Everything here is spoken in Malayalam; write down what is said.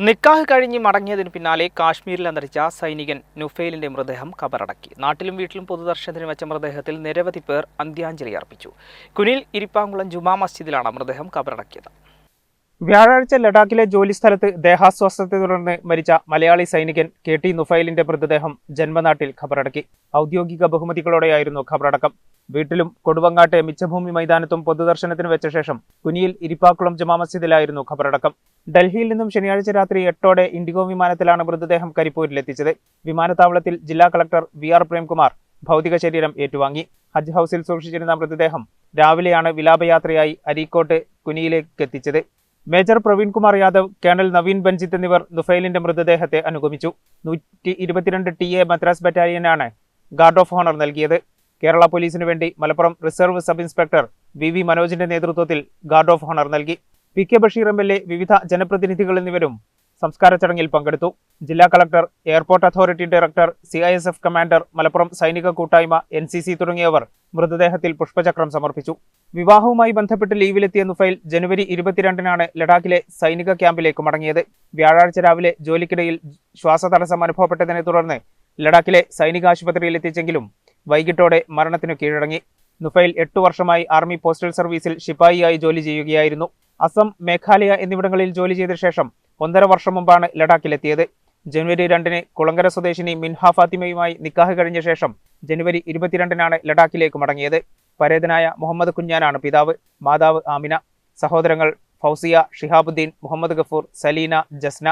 നിക്കാഹ് കഴിഞ്ഞ് മടങ്ങിയതിന് പിന്നാലെ കാശ്മീരിൽ അന്തരിച്ച സൈനികൻ നുഫേലിന്റെ മൃതദേഹം കബറടക്കി. നാട്ടിലും വീട്ടിലും പൊതുദർശനത്തിന് വെച്ച മൃതദേഹത്തിൽ നിരവധി പേർ അന്ത്യാഞ്ജലി അർപ്പിച്ചു. കുനിൽ ഇരിപ്പാങ്കുളം ജുമാ മസ്ജിദിലാണ് മൃതദേഹം കബറടക്കിയത്. വ്യാഴാഴ്ച ലഡാക്കിലെ ജോലിസ്ഥലത്ത് ദേഹാസ്വാസ്ഥത്തെ തുടർന്ന് മരിച്ച മലയാളി സൈനികൻ കെ ടി നുഫൈലിന്റെ മൃതദേഹം ജന്മനാട്ടിൽ ഖബറടക്കി ഔദ്യോഗിക ബഹുമതികളോടെയായിരുന്നു ഖബറടക്കം വീട്ടിലും കൊടുവങ്ങാട്ടെ മിച്ചഭൂമി മൈതാനത്തും പൊതുദർശനത്തിന് വെച്ച ശേഷം കുനിയിൽ ഇരിപ്പാക്കുളം ജമാ മസ്ജിദിലായിരുന്നു ഖബറടക്കം. ഡൽഹിയിൽ നിന്നും ശനിയാഴ്ച രാത്രി എട്ടോടെ ഇൻഡിഗോ വിമാനത്തിലാണ് മൃതദേഹം കരിപ്പൂരിലെത്തിച്ചത് വിമാനത്താവളത്തിൽ ജില്ലാ കളക്ടർ വി ആർ പ്രേംകുമാർ ഭൗതിക ശരീരം ഏറ്റുവാങ്ങി. ഹജ്ജ് ഹൌസിൽ സൂക്ഷിച്ചിരുന്ന മൃതദേഹം രാവിലെയാണ് വിലാപയാത്രയായി അരീക്കോട്ട് കുനിയിലേക്ക് എത്തിച്ചത്. മേജർ പ്രവീൺ കുമാർ യാദവ് കേണൽ നവീൻ ബൻജിത്ത് എന്നിവർ നുഫൈലിന്റെ മൃതദേഹത്തെ അനുഗമിച്ചു. നൂറ്റി ഇരുപത്തിരണ്ട് ടി എ മദ്രാസ് ബറ്റാലിയനാണ് ഗാർഡ് ഓഫ് ഓണർ നൽകിയത്. കേരള പോലീസിനു വേണ്ടി Malappuram reserve sub inspector V V മനോജിന്റെ നേതൃത്വത്തിൽ ഗാർഡ് ഓഫ് ഹോണർ നൽകി. P K Basheer M L A വിവിധ ജനപ്രതിനിധികൾ എന്നിവരും സംസ്കാര ചടങ്ങിൽ പങ്കെടുത്തു. ജില്ലാ collector airport authority director C I S F commander Malappuram സൈനിക കൂട്ടായ്മ എൻ സി സി തുടങ്ങിയവർ മൃതദേഹത്തിൽ പുഷ്പചക്രം സമർപ്പിച്ചു. വിവാഹവുമായി ബന്ധപ്പെട്ട് ലീവിലെത്തിയ നുഫൈൽ ജനുവരി ഇരുപത്തിരണ്ടിനാണ് ലഡാക്കിലെ സൈനിക ക്യാമ്പിലേക്ക് മടങ്ങിയത്. വ്യാഴാഴ്ച രാവിലെ ജോലിക്കിടയിൽ ശ്വാസതടസ്സം അനുഭവപ്പെട്ടതിനെ തുടർന്ന് ലഡാക്കിലെ സൈനിക ആശുപത്രിയിൽ എത്തിച്ചെങ്കിലും വൈകിട്ടോടെ മരണത്തിനു കീഴടങ്ങി. നുഫൈൽ എട്ടു വർഷമായി ആർമി പോസ്റ്റൽ സർവീസിൽ ശിപായിയായി ജോലി ചെയ്യുകയായിരുന്നു. അസം മേഘാലയ എന്നിവിടങ്ങളിൽ ജോലി ചെയ്ത ശേഷം ഒന്നര വർഷം മുമ്പാണ് ലഡാക്കിലെത്തിയത്. ജനുവരി രണ്ടിന് കുളങ്കര സ്വദേശിനി മിൻഹ ഫാത്തിമയുമായി നിക്കാഹ് കഴിഞ്ഞ ശേഷം ജനുവരി ഇരുപത്തിരണ്ടിനാണ് ലഡാക്കിലേക്ക് മടങ്ങിയത്. പരേതനായ മുഹമ്മദ് കുഞ്ഞാനാണ് പിതാവ് മാതാവ് ആമിന സഹോദരങ്ങൾ ഫൗസിയ ഷിഹാബുദ്ദീൻ മുഹമ്മദ് ഗഫൂർ സലീന ജസ്ന